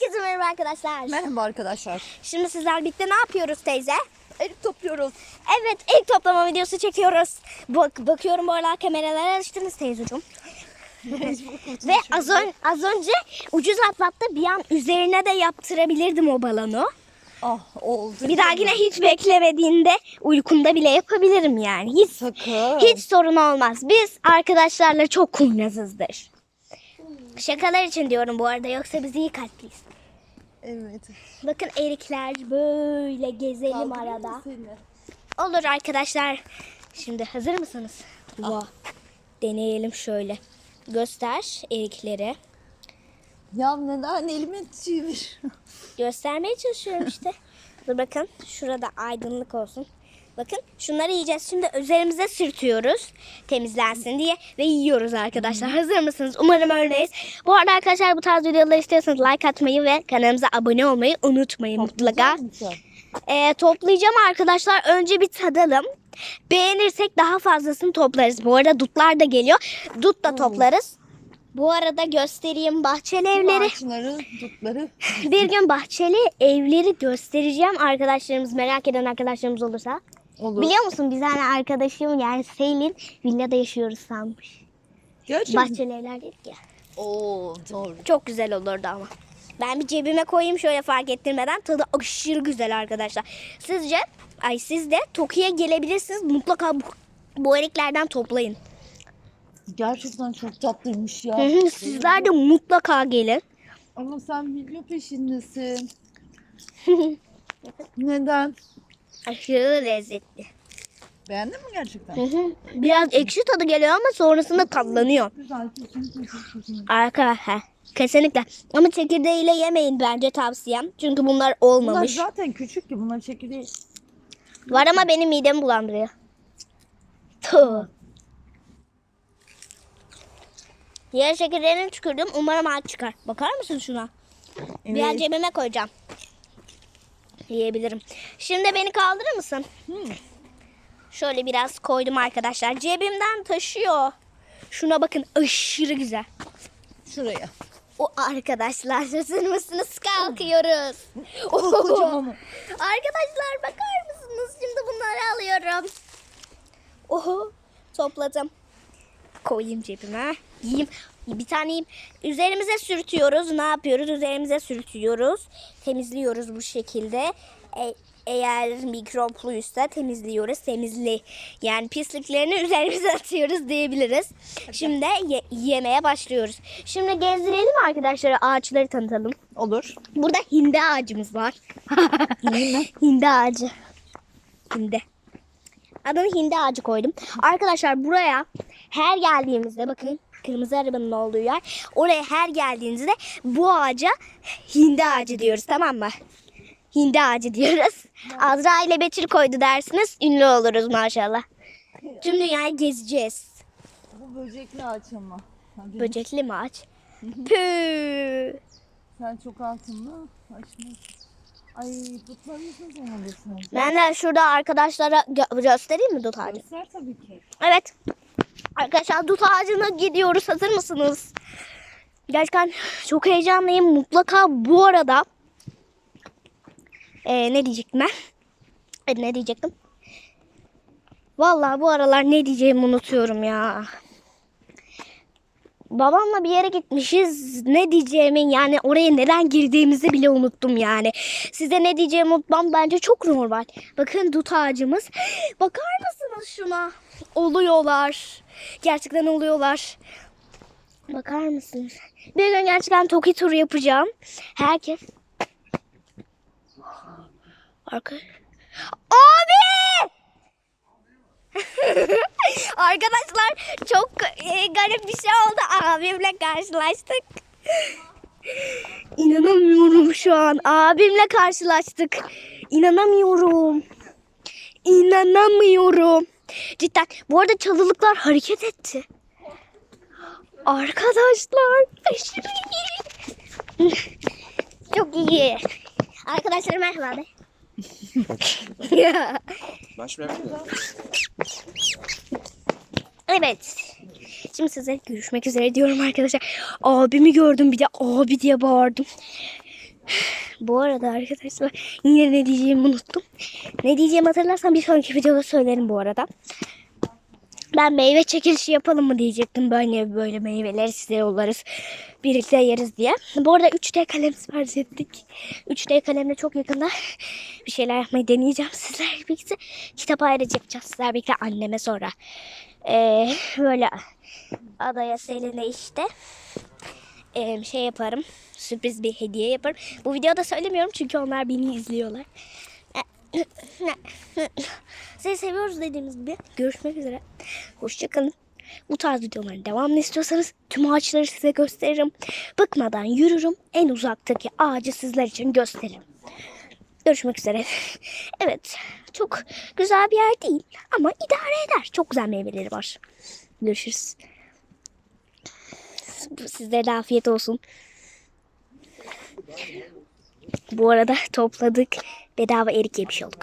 Herkese merhaba arkadaşlar. Merhaba arkadaşlar. Şimdi sizler birlikte ne yapıyoruz teyze? Erik topluyoruz. Evet ilk toplama videosu çekiyoruz. Bak, bakıyorum bu aralar kameralara alıştınız teyzeciğim. Ve az, ön, az önce ucuz atlattı bir an üzerine de yaptırabilirdim o balonu. Ah oldu. Bir dahakine hiç beklemediğinde uykunda bile yapabilirim yani. Hiç, Sakın. hiç sorun olmaz. Biz arkadaşlarla çok kurnazızdır. Şakalar için diyorum bu arada yoksa biz iyi kalpliyiz. Evet. Bakın erikler böyle gezelim arada. Olur arkadaşlar. Şimdi hazır mısınız? Wow. Deneyelim şöyle. Göster erikleri. Ya neden elime çevir? Göstermeye çalışıyorum işte. Dur bakın şurada aydınlık olsun. Bakın şunları yiyeceğiz. Şimdi üzerimize sürtüyoruz. Temizlensin diye. Ve yiyoruz arkadaşlar. Hazır mısınız? Umarım öyleyiz. Bu arada arkadaşlar bu tarz videolar istiyorsanız like atmayı ve kanalımıza abone olmayı unutmayın mutlaka. Ee, toplayacağım arkadaşlar. Önce bir tadalım. Beğenirsek daha fazlasını toplarız. Bu arada dutlar da geliyor. Dut da toplarız. Bu arada göstereyim bahçeli evleri. Ağaçları, dutları. Bir gün bahçeli evleri göstereceğim arkadaşlarımız merak eden arkadaşlarımız olursa. Olur. Biliyor musun bir tane arkadaşım yani Selin villada yaşıyoruz sanmış. Gerçekten. Bahçeli evler dedik ya. Oo doğru. Çok güzel olurdu ama. Ben bir cebime koyayım şöyle fark ettirmeden. Tadı aşırı güzel arkadaşlar. Sizce ay siz de Tokyo'ya gelebilirsiniz. Mutlaka bu, bu eriklerden toplayın. Gerçekten çok tatlıymış ya. Hı hı, Sizler de mutlaka gelin. Ama sen video peşindesin. Neden? Aşırı lezzetli. Beğendin mi gerçekten? Hı hı. Biraz ekşi tadı geliyor ama sonrasında tatlanıyor. Güzel. Kesinlikle çok güzel. Arkadaşlar kesinlikle. Ama çekirdeğiyle yemeyin bence tavsiyem. Çünkü bunlar Bunlar olmamış. zaten küçük ki bunlar çekirdeği. Var ama benim midemi bulandırıyor. Tuh. Diğer çekirdeğini tükürdüm. Umarım ağaç çıkar. Bakar mısın şuna? Biraz Evet. cebime koyacağım. Yiyebilirim. Şimdi beni kaldırır mısın? Hmm. Şöyle biraz koydum arkadaşlar. Cebimden taşıyor. Şuna bakın aşırı güzel. Şuraya. O arkadaşlar hazır mısınız? Kalkıyoruz. Kocaman. Arkadaşlar bakar mısınız? Şimdi bunları alıyorum. Oho topladım. Koyayım cebime. Yiyeyim. Bir tane yiyeyim. Üzerimize sürtüyoruz. Ne yapıyoruz? Üzerimize sürtüyoruz. Temizliyoruz bu şekilde. E- eğer mikropluysa temizliyoruz. Temizli yani pisliklerini üzerimize atıyoruz diyebiliriz. Şimdi ye- yemeye başlıyoruz. Şimdi gezdirelim arkadaşlar ağaçları tanıtalım. Olur. Burada hindi ağacımız var. hindi ağacı. Hindi. Adını hindi ağacı koydum. Arkadaşlar buraya her geldiğimizde bakın kırmızı arabanın olduğu yer. Oraya her geldiğinizde bu ağaca hindi ağacı diyoruz tamam mı? Hindi ağacı diyoruz. Azra ile Betül koydu dersiniz. Ünlü oluruz maşallah. Tüm dünyayı gezeceğiz. Bu böcekli ağaç ama. Hadi. Böcekli mi ağaç? Püh. Sen çok altında açma. Ay tutlarınız ne zaman alırsın? Ben de şurada arkadaşlara gö- göstereyim mi dut ağacı? Göster tabii ki. Evet. Arkadaşlar dut ağacına gidiyoruz. Hazır mısınız? Gerçekten çok heyecanlıyım. Mutlaka bu arada Ee, ne diyecektim ben? Evet, ne diyecektim? Vallahi bu aralar ne diyeceğimi unutuyorum ya. Babamla bir yere gitmişiz. Ne diyeceğimi yani oraya neden girdiğimizi bile unuttum yani. Size ne diyeceğimi unutmam bence çok normal. Bakın dut ağacımız. Bakar mısınız şuna? Oluyorlar. Gerçekten oluyorlar. Bakar mısınız? Bir gün gerçekten Toki turu yapacağım. Herkes. Arka. Abi! Arkadaşlar çok e, garip bir şey oldu. Abimle karşılaştık. İnanamıyorum şu an. Abimle karşılaştık. İnanamıyorum. İnanamıyorum. Cidden. Bu arada çalılıklar hareket etti. Arkadaşlar aşırı iyi. Çok iyi. Arkadaşlar merhaba be. evet. Şimdi size görüşmek üzere diyorum arkadaşlar. Abimi gördüm bir de abi diye bağırdım. Bu arada arkadaşlar yine ne diyeceğimi unuttum. Ne diyeceğimi hatırlarsam bir sonraki videoda söylerim bu arada. Ben meyve çekilişi yapalım mı diyecektim. Böyle böyle meyveleri size yollarız. Birlikte yeriz diye. Bu arada 3D kalem sipariş ettik. 3D kalemle çok yakında bir şeyler yapmayı deneyeceğim. Sizlerle birlikte kitap ayrıca yapacağız. Sizlerle birlikte anneme sonra. Ee, böyle adaya Selin'e işte ee, şey yaparım. Sürpriz bir hediye yaparım. Bu videoda söylemiyorum çünkü onlar beni izliyorlar. Sizi seviyoruz dediğimiz gibi. Görüşmek üzere. Hoşçakalın. Bu tarz videoların devamını istiyorsanız tüm ağaçları size gösteririm. Bıkmadan yürürüm. En uzaktaki ağacı sizler için gösteririm. Görüşmek üzere. Evet. Çok güzel bir yer değil. Ama idare eder. Çok güzel meyveleri var. Görüşürüz. Sizlere afiyet olsun. Bu arada topladık. Bedava erik yemiş olduk.